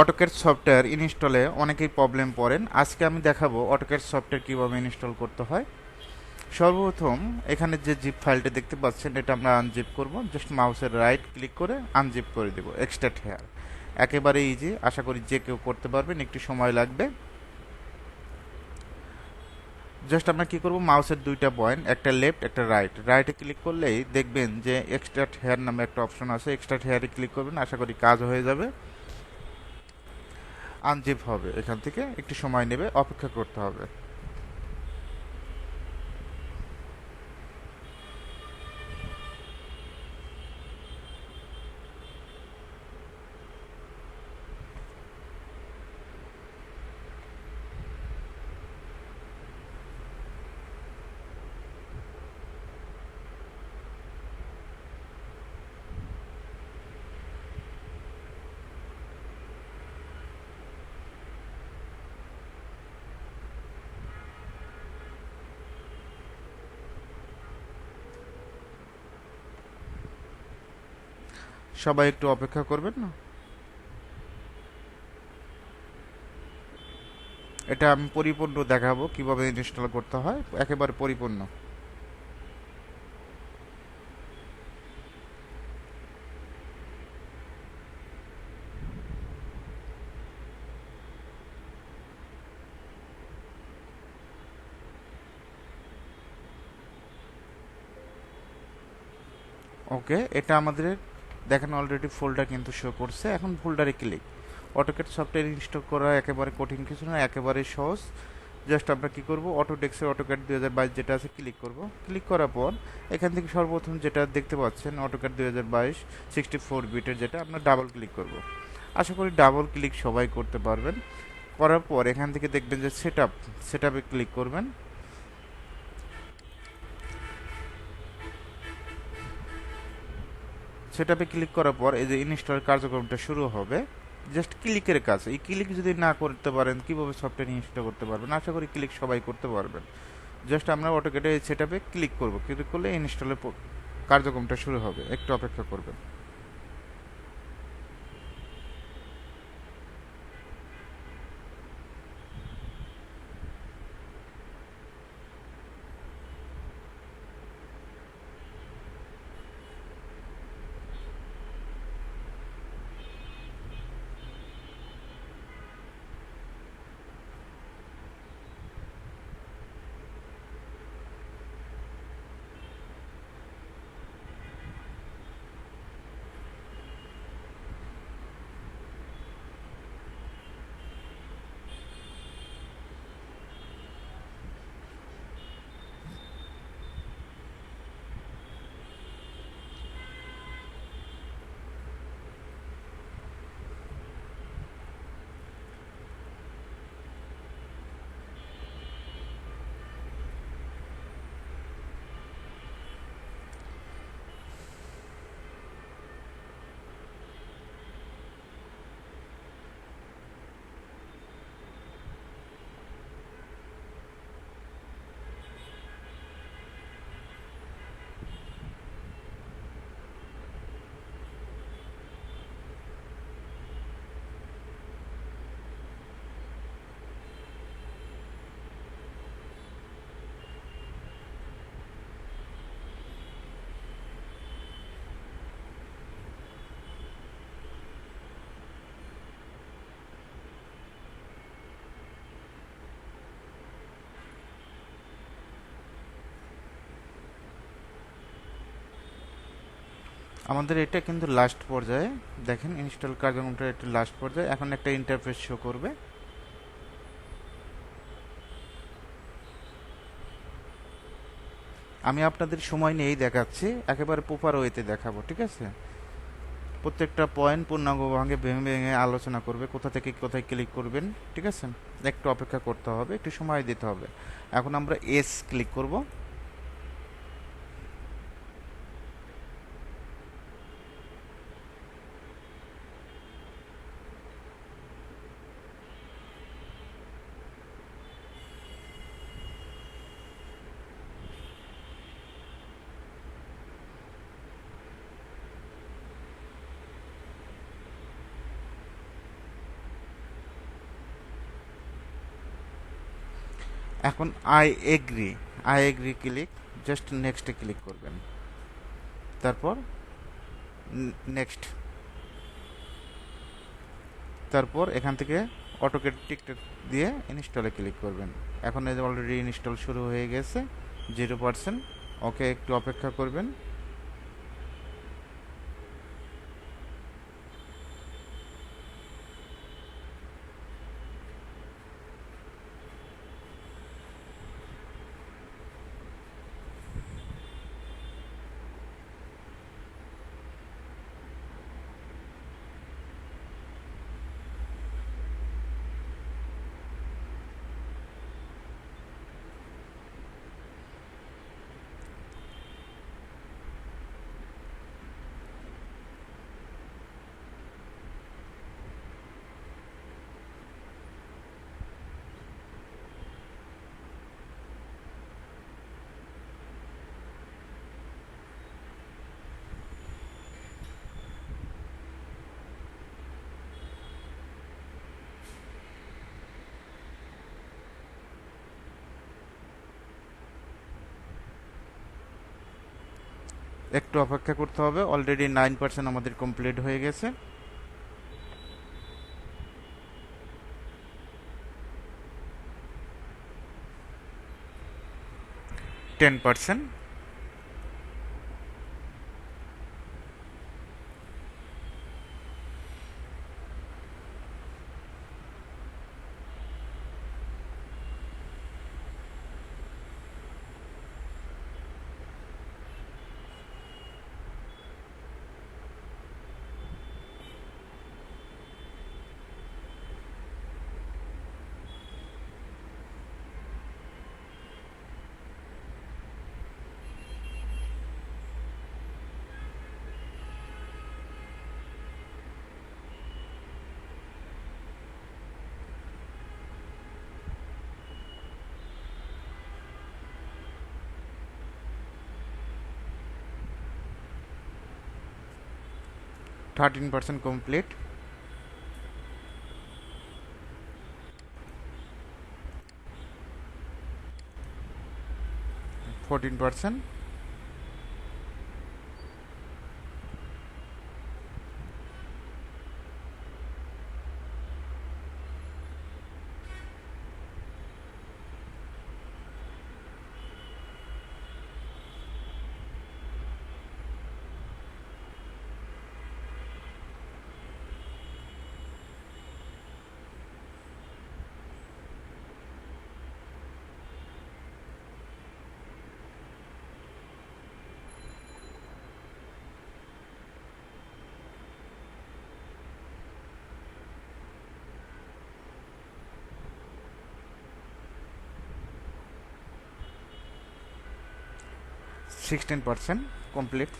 AutoCAD software ইনস্টলে অনেকেই problem পড়েন। আজকে আমি দেখাবো অটোক্যাড সফটওয়্যার কীভাবে ইনস্টল করতে হয়। সর্বপ্রথম এখানে যে জিপ ফাইলটা দেখতে পাচ্ছেন, এটা আমরা আনজিপ করব। জাস্ট মাউসের রাইট ক্লিক করে আনজিপ করে দেব। এক্সট্রাক্ট হেয়ার একেবারে ইজি আশা করি যে কেউ করতে পারবেন, একটু সময় লাগবে। জাস্ট আমরা কি করব? মাউসের দুইটা পয়েন্ট একটা লেফট একটা রাইট রাইটে ক্লিক করলেই দেখবেন যে এক্সট্রাক্ট হেয়ার নামে একটা অপশন আছে। এক্সট্রাক্ট হেয়ারে ক্লিক করবেন, আশা করি কাজ হয়ে যাবে। আনজিপ হবে। এখান থেকে একটু সময় নেবে অপেক্ষা করতে হবে। সবাই একটু অপেক্ষা করবেন না? এটা আমি পরিপূর্ণ দেখাবো, কীভাবে ইনস্টল করতে হয়। একেবারে পরিপূর্ণ। ওকে, এটা আমাদের দেখেন অলরেডি ফোল্ডার কিন্তু শো করছে। এখন ফোল্ডারে ক্লিক অটোকেট সফটওয়্যার ইনস্টল করা একেবারে কঠিন কিছু না, একেবারে সহজ। জাস্ট আমরা কী করব? অটোডেক্সের অটোক্যাট দুই হাজার বাইশ যেটা আছে ক্লিক করব। ক্লিক করার পর এখান থেকে সর্বপ্রথম যেটা দেখতে পাচ্ছেন অটোক্যাট দুই হাজার বাইশ সিক্সটি ফোর বিটের যেটা, আমরা ডাবল ক্লিক করব। আশা করি ডাবল ক্লিক সবাই করতে পারবেন। করার পর এখান থেকে দেখবেন যে সেট আপ সেট আপে ক্লিক করবেন। সেটাপে ক্লিক করার পর এই যে ইনস্টল কার্যক্রমটা শুরু হবে জাস্ট ক্লিকের কাজ এই ক্লিক যদি না করতে পারেন, কীভাবে সফটওয়্যার ইনস্টল করতে পারবেন? আশা করি ক্লিক সবাই করতে পারবেন। জাস্ট আমরা অটোকেটে সেটাপে ক্লিক করব। ক্লিক করলে ইনস্টলের কার্যক্রমটা শুরু হবে। একটু অপেক্ষা করবেন। আমাদের এটা কিন্তু লাস্ট পর্যায়ে। দেখেন ইনস্টল কার্যক্রমটা একটু লাস্ট পর্যায়ে। এখন একটা ইন্টারফেস শো করবে। আমি আপনাদের সময় নিয়েই দেখাচ্ছি। একেবারে প্রপার ওয়েতে দেখাবো, ঠিক আছে? প্রত্যেকটা পয়েন্ট পূর্ণাঙ্গ ভাঙে ভেঙে ভেঙে আলোচনা করবে, কোথা থেকে কোথায় ক্লিক করবেন, ঠিক আছে? একটু অপেক্ষা করতে হবে, একটু সময় দিতে হবে। এখন আমরা এস ক্লিক করব। এখন I agree I agree click just নেক্সটে ক্লিক করবেন। তারপর নেক্সট তারপর এখান থেকে অটোকেট টিকটক দিয়ে ইনস্টলে ক্লিক করবেন। এখন অলরেডি ইনস্টল শুরু হয়ে গেছে জিরো পার্সেন্ট ওকে একটু অপেক্ষা করবেন। একটু অপেক্ষা করতে হবে। অলরেডি নাইন পার্সেন্ট আমাদের কমপ্লিট হয়ে গেছে। Ten percent thirteen percent complete Fourteen percent sixteen percent complete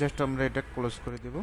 just আমরা এটা ক্লোজ করে দেব।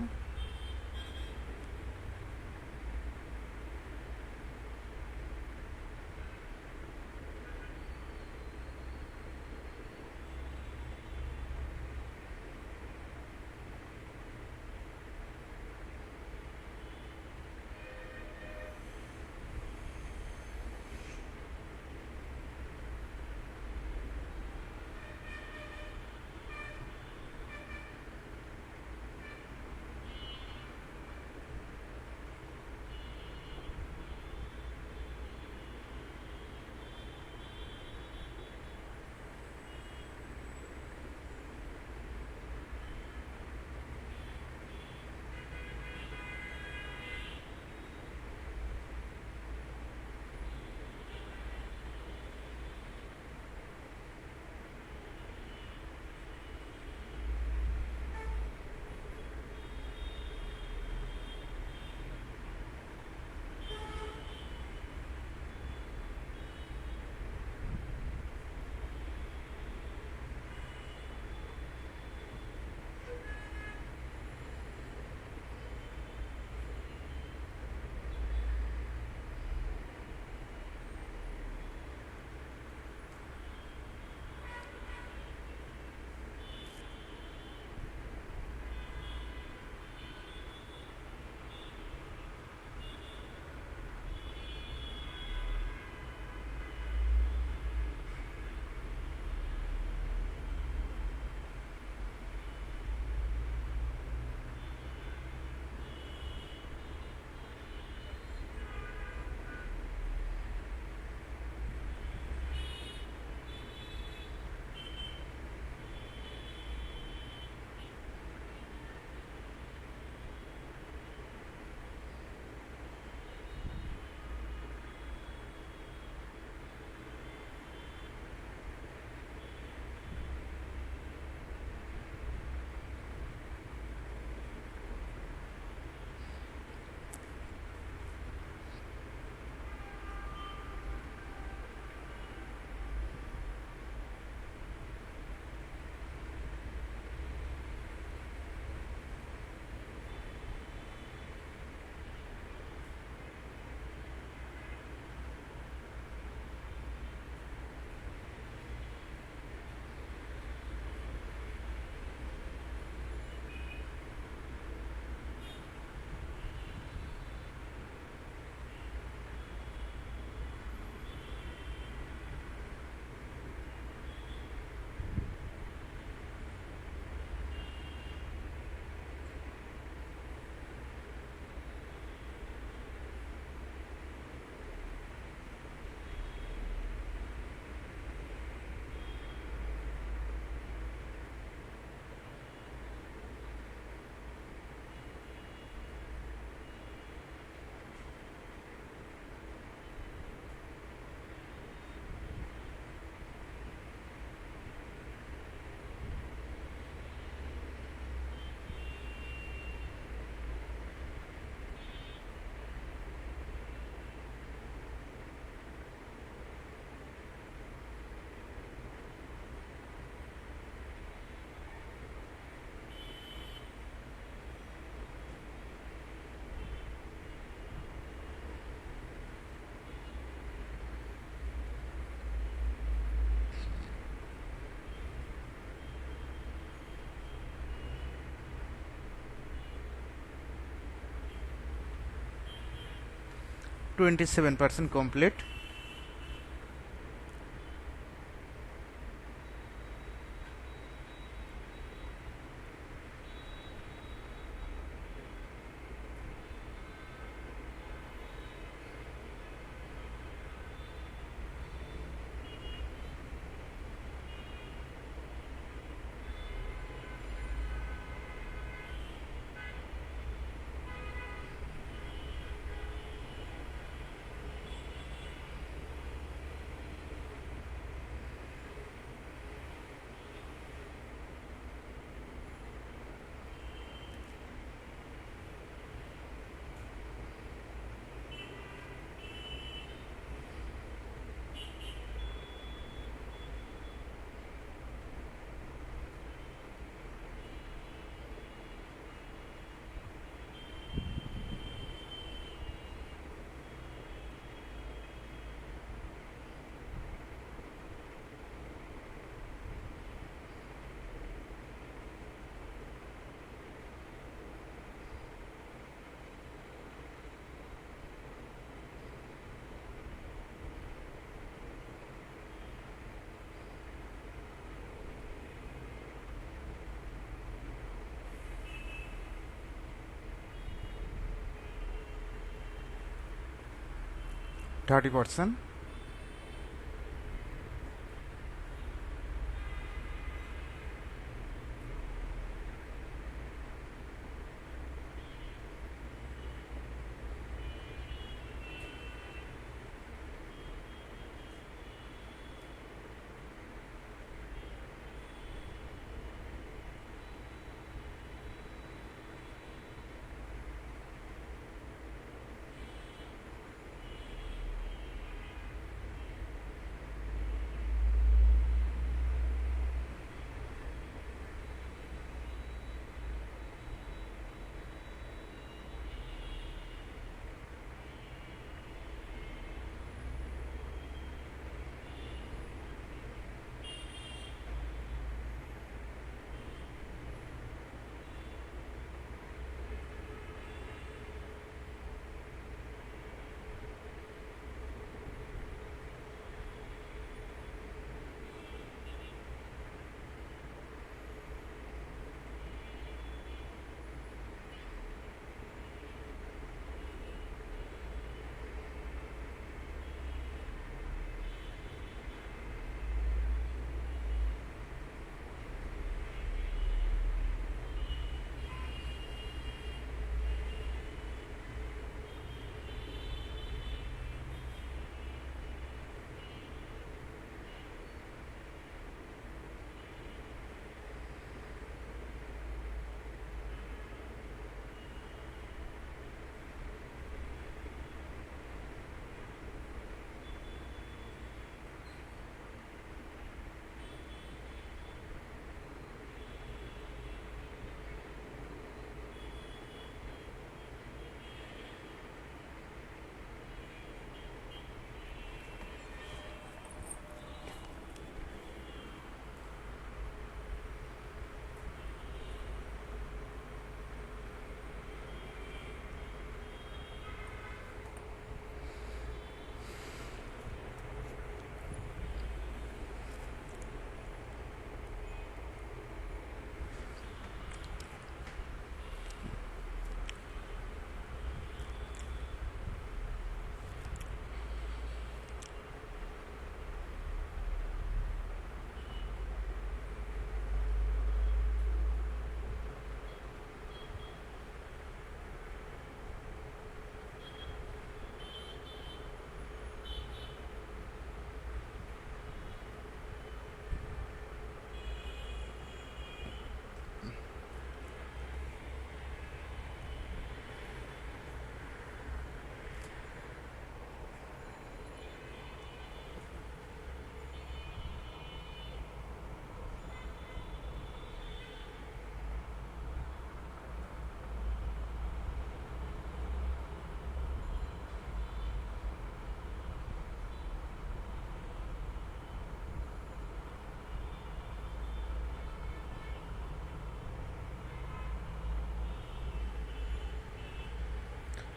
27% complete. 30 percent.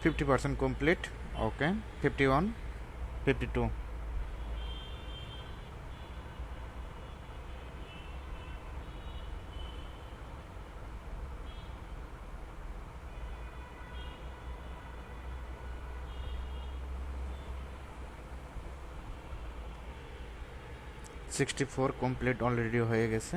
Fifty percent complete okay fifty one fifty two sixty four complete already হয়ে গেছে।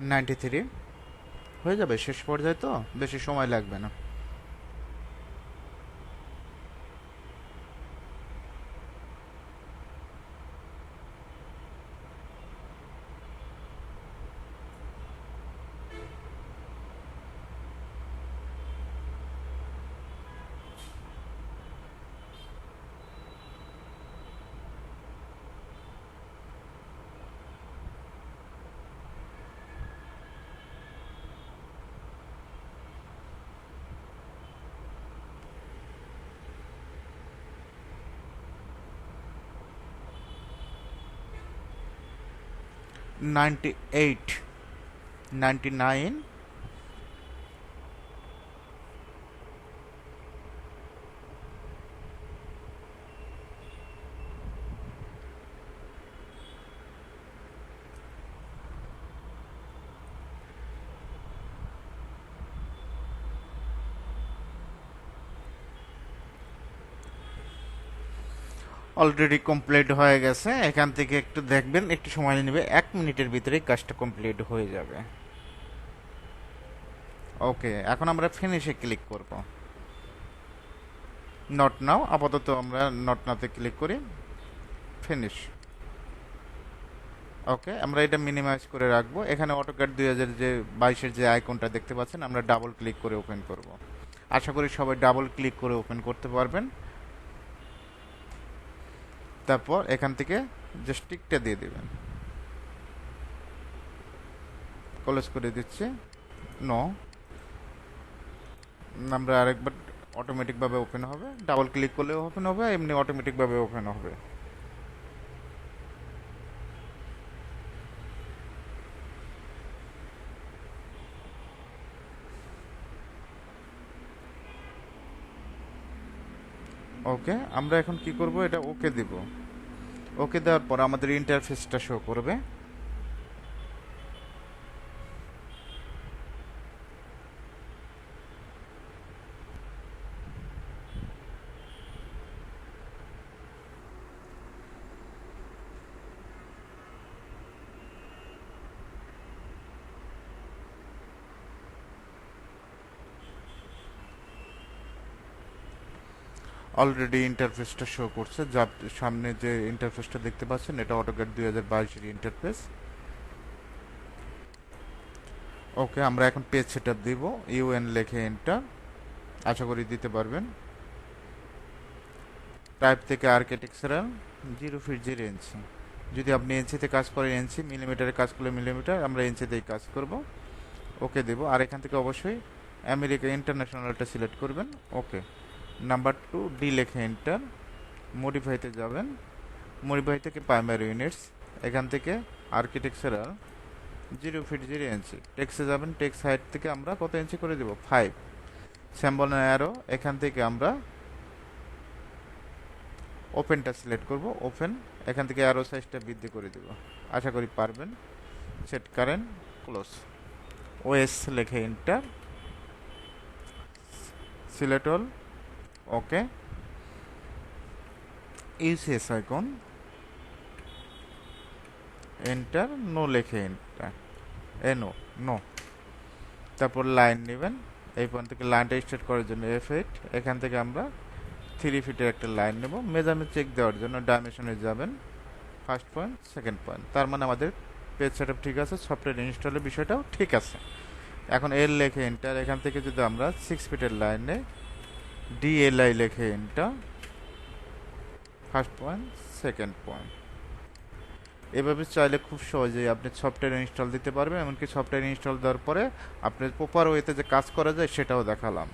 নাইনটি থ্রি হয়ে যাবে শেষ পর্যায়ে তো? বেশি সময় লাগবে না। 98 99 অলরেডি কমপ্লিট হয়ে গেছে, এখান থেকে একটু দেখবেন, একটু সময় নেবে, এক মিনিটের ভিতরেই কাজটা কমপ্লিট হয়ে যাবে। ওকে এখন আমরা ফিনিশে ক্লিক করব। নট নাও আপাতত আমরা নট নাতে ক্লিক করি। ফিনিশ ওকে আমরা এটা মিনিমাইজ করে রাখব। এখানে অটোক্যাট দুই হাজার যে বাইশের যে আইকনটা দেখতে পাচ্ছেন, আমরা ডাবল ক্লিক করে ওপেন করব। আশা করি সবাই ডাবল ক্লিক করে ওপেন করতে পারবেন। তারপর এখান থেকে জাস্ট টিকটা দিয়ে দেবেন। কলেজ করে দিচ্ছি। নো আমরা আরেকবার অটোমেটিকভাবে ওপেন হবে। ডাবল ক্লিক করলেও ওপেন হবে, এমনি অটোমেটিকভাবে ওপেন হবে। ওকে? আমরা এখন কি করব? এটা ওকে দেব। ওকে দেওয়ার পর আমাদের ইন্টারফেসটা শো করবে। অলরেডি ইন্টারফেসটা শো করছে। যার সামনে যে ইন্টারফেসটা দেখতে পাচ্ছেন, এটা অটোক্যাট দুই হাজার বাইশের ইন্টারফেস ওকে আমরা এখন পেজ সেট আপ দিব ইউএন লেখে এন্টার আশা করি দিতে পারবেন। টাইপ থেকে architectural zero feet zero inch যদি আপনি ইঞ্চিতে কাজ করেন ইঞ্চি মিলিমিটারে কাজ করলে মিলিমিটার আমরা ইঞ্চিতেই কাজ করব। ওকে দেব। আর এখান থেকে অবশ্যই আমেরিকা ইন্টারন্যাশনালটা সিলেক্ট করবেন। ওকে নাম্বার টু ডি লেখে এন্টার মডিফাইতে যাবেন। মডিফাই থেকে প্রাইমারি ইউনিটস এখান থেকে architectural zero feet zero inch টেক্সে যাবেন টেক্স হাইট থেকে আমরা কত ইঞ্চি করে দেব? ফাইভ স্যাম্বল অ্যারো এখান থেকে আমরা ওপেনটা সিলেক্ট করব ওপেন এখান থেকে অ্যারো সাইজটা বৃদ্ধি করে দেব। আশা করি পারবেন। সেট কারেন্ট ক্লোজ ওএস লেখে enter select all okay UCS icon enter no লেখে এন্টার এ নো নো তারপর লাইন নেবেন। এই পয়েন্ট থেকে লাইনটা স্টার্ট করার জন্য এফ এইট এখান থেকে আমরা থ্রি ফিটের একটা লাইন নেব। মেজারমেন্ট চেক দেওয়ার জন্য ডাইমেনশনে যাবেন। ফার্স্ট পয়েন্ট সেকেন্ড পয়েন্ট তার মানে আমাদের পেজ সেট ঠিক আছে সফটওয়্যার ইনস্টলের বিষয়টাও ঠিক আছে। এখন এর লেখে এন্টার এখান থেকে যদি আমরা সিক্স ফিটের লাইনে ডিএলআই লেখে এনটা ফার্স্ট পয়েন্ট সেকেন্ড পয়েন্ট এভাবে চাইলে খুব সহজেই আপনি সফটওয়্যার ইনস্টল দিতে পারবেন, এমনকি সফটওয়্যার ইনস্টল দেওয়ার পরে আপনি প্রপার ওয়েতে যে কাজ করা যায় সেটাও দেখালাম।